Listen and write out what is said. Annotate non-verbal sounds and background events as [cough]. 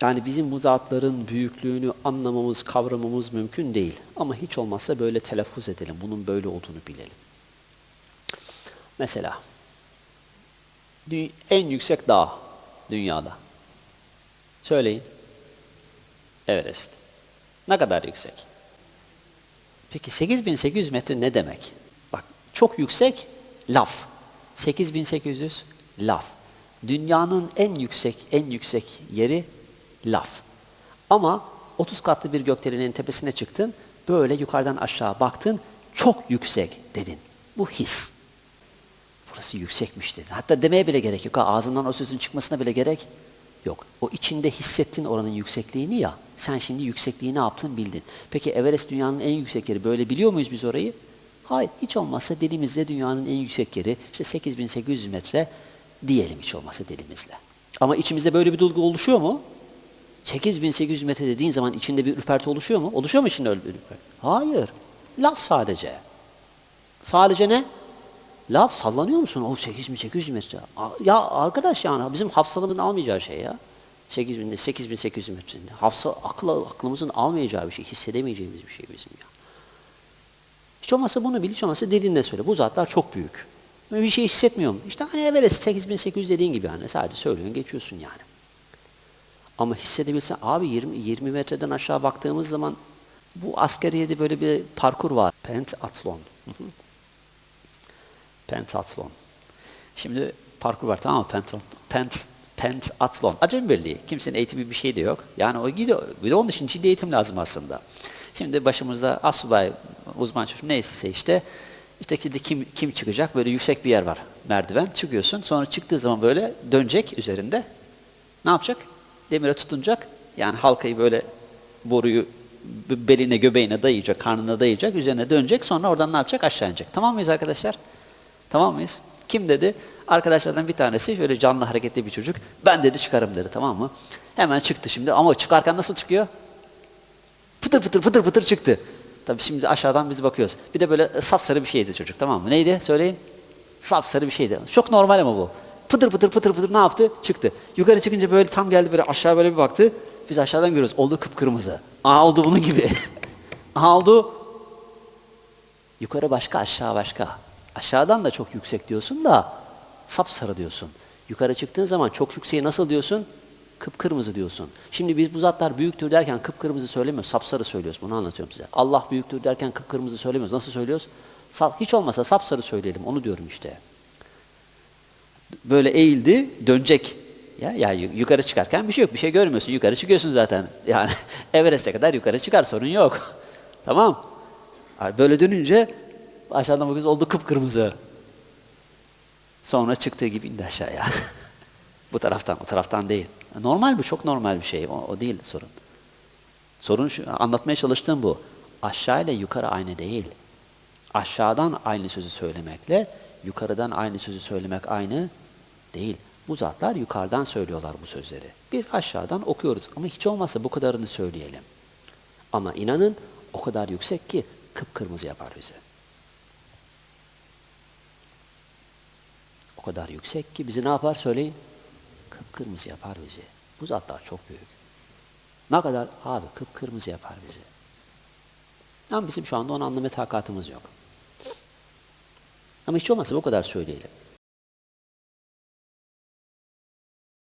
Yani bizim bu zatların büyüklüğünü anlamamız, kavramamız mümkün değil. Ama hiç olmazsa böyle telaffuz edelim. Bunun böyle olduğunu bilelim. Mesela en yüksek dağ dünyada. Söyleyin. Everest. Ne kadar yüksek? Peki 8800 metre ne demek? Bak çok yüksek laf. 8800 laf. Dünyanın en yüksek en yüksek yeri laf. Ama 30 katlı bir gökdelenin tepesine çıktın, böyle yukarıdan aşağı baktın, çok yüksek dedin. Bu his. Burası yüksekmiş dedin. Hatta demeye bile gerek yok. Ağzından o sözün çıkmasına bile gerek yok. O içinde hissettin oranın yüksekliğini ya. Sen şimdi yüksekliği ne yaptın bildin. Peki Everest dünyanın en yüksek yeri. Böyle biliyor muyuz biz orayı? Hayır. Hiç olmazsa dilimizde dünyanın en yüksek yeri işte 8800 metre diyelim hiç olmazsa dilimizle. Ama içimizde böyle bir duygu oluşuyor mu? 8800 metre dediğin zaman içinde bir ürperti oluşuyor mu? Oluşuyor mu içinde öyle bir ürperti? Hayır. Laf sadece. Sadece ne? Laf sallanıyor musun? O 8800 metre. Ya arkadaş yani bizim hafsalamızın almayacağı şey ya. 8000'de 8800 metre. Hafsa akıl aklımızın almayacağı bir şey, hissedemeyeceğimiz bir şey bizim ya. Hiç olmazsa bunu bil, hiç olmazsa dilinle söyle. Bu zatlar çok büyük. Ben bir şey hissetmiyorum. İşte hani Everest 8800 dediğin gibi yani sadece söylüyorsun geçiyorsun yani. Ama hissedebilsen abi 20, 20 metreden aşağı baktığımız zaman bu askeriyede böyle bir parkur var. Pentatlon. Pentatlon. Şimdi parkur var tamam mı? Pent, pent, pentatlon. Acem Birliği. Kimsenin eğitimi bir şey de yok. Yani o gidiyor. Bir de onun için ciddi eğitim lazım aslında. Şimdi başımızda asubay, uzman çocuk neyse işte işte ki kim, kim çıkacak? Böyle yüksek bir yer var. Merdiven. Çıkıyorsun. Sonra çıktığı zaman böyle dönecek üzerinde. Ne yapacak? Demire tutunacak. Yani halkayı böyle boruyu beline göbeğine dayayacak, karnına dayayacak, üzerine dönecek. Sonra oradan ne yapacak? Aşağı inecek. Tamam mıyız arkadaşlar? Tamam mıyız? Kim dedi? Arkadaşlardan bir tanesi şöyle canlı hareketli bir çocuk. Ben dedi çıkarım dedi tamam mı? Hemen çıktı şimdi ama çıkarken nasıl çıkıyor? Pıtır pıtır pıtır pıtır çıktı. Tabii şimdi aşağıdan biz bakıyoruz. Bir de böyle sapsarı bir şeydi çocuk tamam mı? Neydi? Söyleyin. Sapsarı bir şeydi. Çok normal ama bu. Pıtır pıtır pıtır pıtır ne yaptı? Çıktı. Yukarı çıkınca böyle tam geldi böyle aşağı böyle bir baktı. Biz aşağıdan görüyoruz. Oldu kıpkırmızı. Aa oldu bunun gibi. [laughs] Aha oldu. Yukarı başka aşağı başka. Aşağıdan da çok yüksek diyorsun da sapsarı diyorsun. Yukarı çıktığın zaman çok yükseği nasıl diyorsun? Kıpkırmızı diyorsun. Şimdi biz bu zatlar büyüktür derken kıpkırmızı söylemiyoruz, sapsarı söylüyoruz. Bunu anlatıyorum size. Allah büyüktür derken kıpkırmızı söylemiyoruz. Nasıl söylüyoruz? Sap, hiç olmasa sapsarı söyleyelim. Onu diyorum işte. Böyle eğildi, dönecek. Ya, ya yu- yukarı çıkarken bir şey yok. Bir şey görmüyorsun. Yukarı çıkıyorsun zaten. [laughs] Yani Everest'e kadar yukarı çıkar. Sorun yok. [laughs] tamam. Böyle dönünce aşağıdan bakıyoruz oldu kıpkırmızı. Sonra çıktığı gibi indi aşağıya. [laughs] bu taraftan, o taraftan değil. Normal bu, çok normal bir şey. O, o değil sorun. Sorun şu, anlatmaya çalıştığım bu. Aşağı ile yukarı aynı değil. Aşağıdan aynı sözü söylemekle yukarıdan aynı sözü söylemek aynı değil. Bu zatlar yukarıdan söylüyorlar bu sözleri. Biz aşağıdan okuyoruz ama hiç olmazsa bu kadarını söyleyelim. Ama inanın o kadar yüksek ki kıpkırmızı yapar bizi. O kadar yüksek ki bizi ne yapar söyleyin? Kıpkırmızı yapar bizi. Bu zatlar çok büyük. Ne kadar? Abi kıpkırmızı yapar bizi. Ama bizim şu anda onu anlama takatımız yok. Ama hiç olmazsa bu kadar söyleyelim.